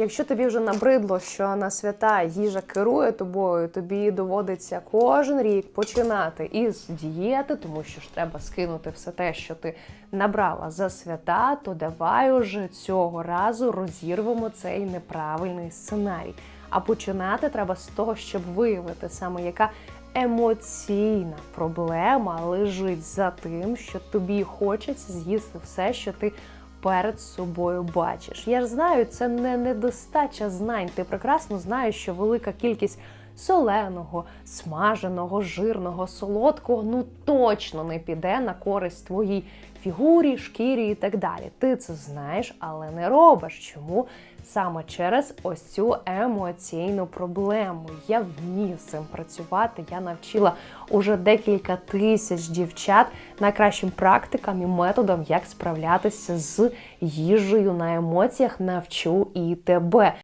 Якщо тобі вже набридло, що на свята їжа керує тобою, тобі доводиться кожен рік починати із дієти, тому що ж треба скинути все те, що ти набрала за свята, то давай уже цього разу розірвемо цей неправильний сценарій. А починати треба з того, щоб виявити саме яка емоційна проблема лежить за тим, що тобі хочеться з'їсти все, що ти перед собою бачиш. Я ж знаю, це не недостача знань. Ти прекрасно знаєш, що велика кількість соленого, смаженого, жирного, солодкого ну точно не піде на користь твоїй фігурі, шкірі і так далі. Ти це знаєш, але не робиш. Чому? Саме через ось цю емоційну проблему. Я вмію цим працювати. Я навчила уже декілька тисяч дівчат найкращим практикам і методом, як справлятися з їжею на емоціях. Навчу і тебе.